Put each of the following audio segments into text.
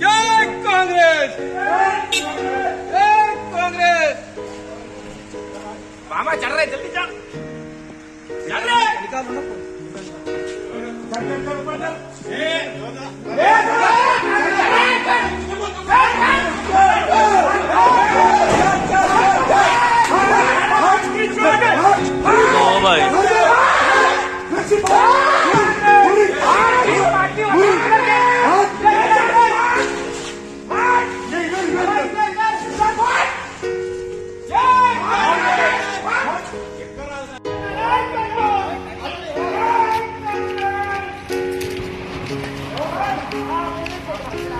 जय कांग्रेस। जय कांग्रेस। मामा चल रहे जल्दी चल चल रहे। निकालो ना। mãe? Thank you.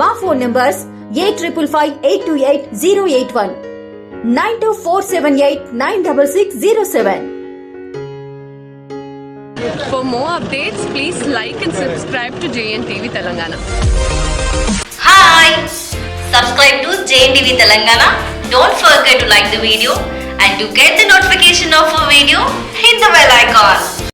మా phone numbers eight triple five eight two eight zero eight one nine two four seven eight nine double six zero seven For more updates, please like and subscribe to JNTV Telangana. Hi! Subscribe to JNTV Telangana. Don't forget to like the video and to get the notification of a video,